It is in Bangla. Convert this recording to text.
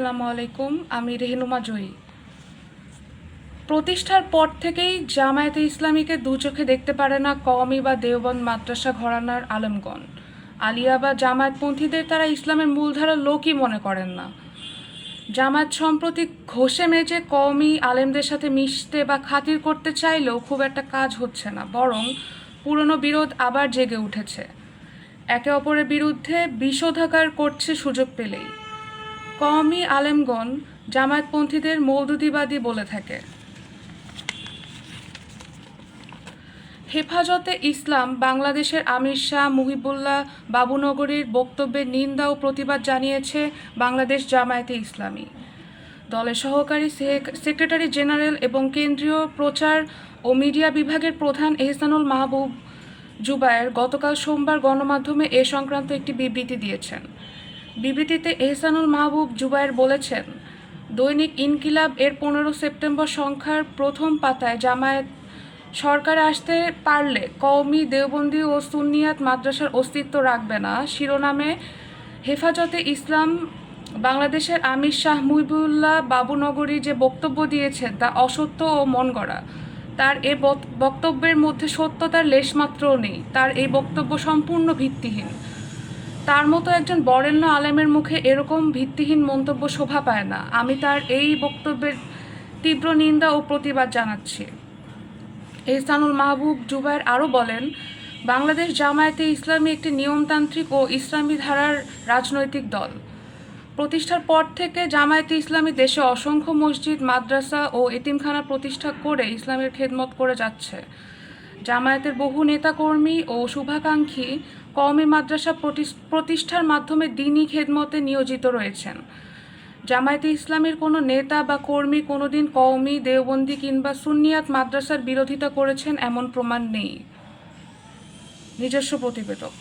আসসালামু আলাইকুম, আমি রেহনুমা জয়ী। প্রতিষ্ঠার পর থেকেই জামায়াতে ইসলামীকে দু চোখে দেখতে পারে না কওমি বা দেওবন্দ মাদ্রাসা ঘরানার আলমগণ। আলিয়া বা জামায়াতপন্থীদের তারা ইসলামের মূলধারার লোকই মনে করেন না। জামায়াত সম্প্রতি ঘষে মেজে কওমি আলেমদের সাথে মিশতে বা খাতির করতে চাইলেও খুব একটা কাজ হচ্ছে না, বরং পুরনো বিরোধ আবার জেগে উঠেছে। একে অপরের বিরুদ্ধে বিষোধাগার করছে সুযোগ পেলেই। কওমি আলেমগণ জামায়াতপন্থীদের মৌদুদিবাদী বলে থাকে। হেফাজতে ইসলাম বাংলাদেশের আমির শাহ মুহিবুল্লাহ বাবুনগরীর বক্তব্যের নিন্দা ও প্রতিবাদ জানিয়েছে বাংলাদেশ জামায়াতে ইসলামী। দলের সহকারী সেক্রেটারি জেনারেল এবং কেন্দ্রীয় প্রচার ও মিডিয়া বিভাগের প্রধান এহসানুল মাহবুব জুবায়ের গতকাল সোমবার গণমাধ্যমে এ সংক্রান্ত একটি বিবৃতি দিয়েছেন। বিবৃতিতে এহসানুল মাহবুব জুবায়ের বলেছেন, দৈনিক ইনকিলাব এর পনেরো সেপ্টেম্বর সংখ্যার প্রথম পাতায় জামায়াত সরকারে আসতে পারলে কওমি দেওবন্দি ও সুন্নিয়াত মাদ্রাসার অস্তিত্ব রাখবে না। শিরোনামে, হেফাজতে ইসলাম, বাংলাদেশের আমির শাহ মুহিবুল্লাহ বাবুনগরী যে বক্তব্য দিয়েছেন তা অসত্য ও মন গড়া। তার এ বক- বক্তব্যের মধ্যে সত্যতার লেশমাত্রও নেই। তার এই বক্তব্য সম্পূর্ণ ভিত্তিহীন। তার মতো একজন বরেণ্য আলেমের মুখে এরকম ভিত্তিহীন মন্তব্য শোভা পায় না। আমি তার এই বক্তব্যের তীব্র নিন্দা ও প্রতিবাদ জানাচ্ছি। এহসানুল মাহবুব জুবায়ের আরও বলেন, বাংলাদেশ জামায়াতে ইসলামী একটি নিয়মতান্ত্রিক ও ইসলামী ধারার রাজনৈতিক দল। প্রতিষ্ঠার পর থেকে জামায়াতে ইসলামী দেশে অসংখ্য মসজিদ, মাদ্রাসা ও এতিমখানা প্রতিষ্ঠা করে ইসলামের খেদমত করে যাচ্ছে। জামায়াতের বহু নেতাকর্মী ও শুভাকাঙ্ক্ষী কওমি মাদ্রাসা প্রতিষ্ঠার মাধ্যমে দিনই খেদমতে নিয়োজিত রয়েছেন। জামায়াতে ইসলামের কোনো নেতা বা কর্মী কোনোদিন কওমি, দেওবন্দি কিংবা সুন্নিয়াত মাদ্রাসার বিরোধিতা করেছেন এমন প্রমাণ নেই। নিজস্ব প্রতিবেদক